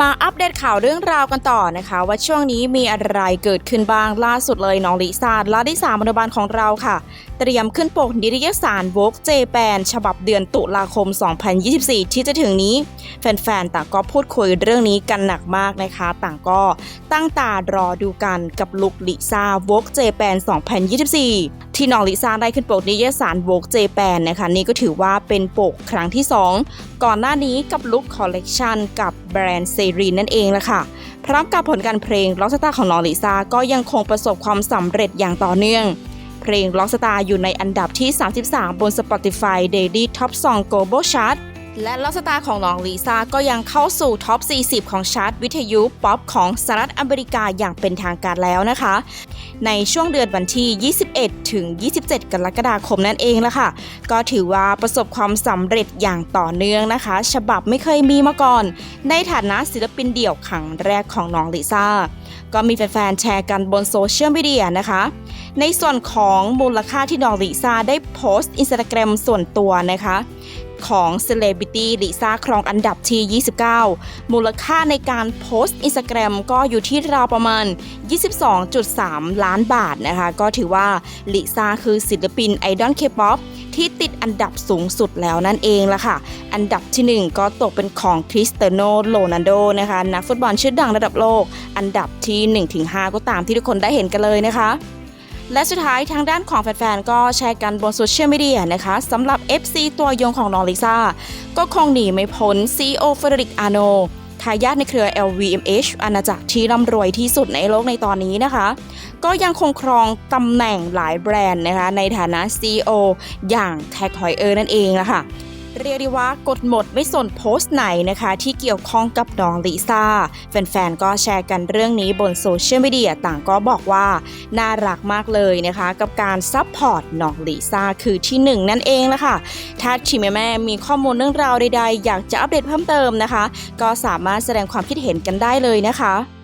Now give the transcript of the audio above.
มาอัปเดตข่าวเรื่องราวกันต่อนะคะ ว่าช่วงนี้มีอะไรเกิดขึ้นบ้างล่าสุดเลยน้องลิซ่าละลิซ่ามนุบาลของเราค่ะ เตรียมขึ้นปกนิตยสาร Vogue Japan ฉบับเดือนตุลาคม 2024 ที่จะถึงนี้ แฟนๆ ต่างก็พูดคุยเรื่องนี้กันหนักมากนะคะ ต่างก็ตั้งตารอดูกันกับลุคลิซ่า Vogue Japan 2024 ที่น้องลิซ่าได้ขึ้นปกนิยสารโวกเจแปนนะคะนี่ก็ถือว่าเป็นปกครั้งที่ 2 ก่อนหน้านี้กับลุคคอลเลกชันกับแบรนด์เซรีนนั่นเองละค่ะพร้อมกับผลการเพลงล็อกสตาร์ของน้องลิซ่าก็ยังคงประสบความสำเร็จอย่างต่อเนื่อง เพลงล็อกสตาร์อยู่ในอันดับที่ 33 บน Spotify Daily Top Song Global Chart และล็อกสตาของน้องลิซ่าก็ยังเข้าสู่ท็อป 40 ของชาร์ตวิทยุป๊อปของสหรัฐอเมริกาอย่างเป็นทางการแล้วนะคะ ในช่วงเดือนวันที่ 21 ถึง 27 กรกฎาคมนั่นเองละค่ะ ก็ถือว่าประสบความสำเร็จอย่างต่อเนื่องนะคะ ฉบับไม่เคยมีมาก่อน ในฐานะศิลปินเดี่ยวครั้งแรกของน้องลิซ่า ก็มีแฟนๆแชร์กันบนโซเชียลมีเดียนะคะ ในส่วนของมูลค่าที่น้องลิซ่าได้โพสต์อินสตาแกรมส่วนตัวนะคะของเซเลบริตี้ลิซ่าครองอันดับที่ 29 มูลค่าในการโพสต์อินสตาแกรมก็อยู่ที่ราวประมาณ 22.3 ล้านบาทนะคะ ก็ถือว่าลิซ่าคือศิลปินไอดอลเคป๊อปที่ติดอันดับสูงสุดแล้วนั่นเองละค่ะ อันดับที่ 1 ก็ตกเป็นของคริสเตโนโรนัลโดนะคะ นักฟุตบอลชื่อดังระดับโลก อันดับที่ 1-5 ก็ตามที่ทุกคนได้เห็นกันเลยนะคะ และสุดท้ายทางด้านของแฟนๆ ก็แชร์กันบนโซเชียลมีเดียนะคะสำหรับ FC ตัวยงของน้องลิซ่า ก็คงหนีไม่พ้น CEO เฟเดริกอาโนทายาทในเครือ LVMH อาณาจักรที่ร่ำรวยที่สุดในโลกในตอนนี้นะคะ ก็ยังคงครองตำแหน่งหลายแบรนด์นะคะในฐานะ CEO อย่างแท็กหอยเออร์นั่นเองละค่ะ เรียกได้ว่ากดหมดไม่สนโพสต์ไหนนะคะ ที่เกี่ยวข้องกับน้องลิซ่า แฟนๆ ก็แชร์กันเรื่องนี้บนโซเชียลมีเดียต่างก็บอกว่า น่ารักมากเลยนะคะ กับการซัพพอร์ตน้องลิซ่าคือที่หนึ่งนั่นเองละค่ะถ้าทีมแม่ๆมีข้อมูลเรื่องราวใดๆ อยากจะอัปเดตเพิ่มเติมนะคะ ก็สามารถแสดงความคิดเห็นกันได้เลยนะคะ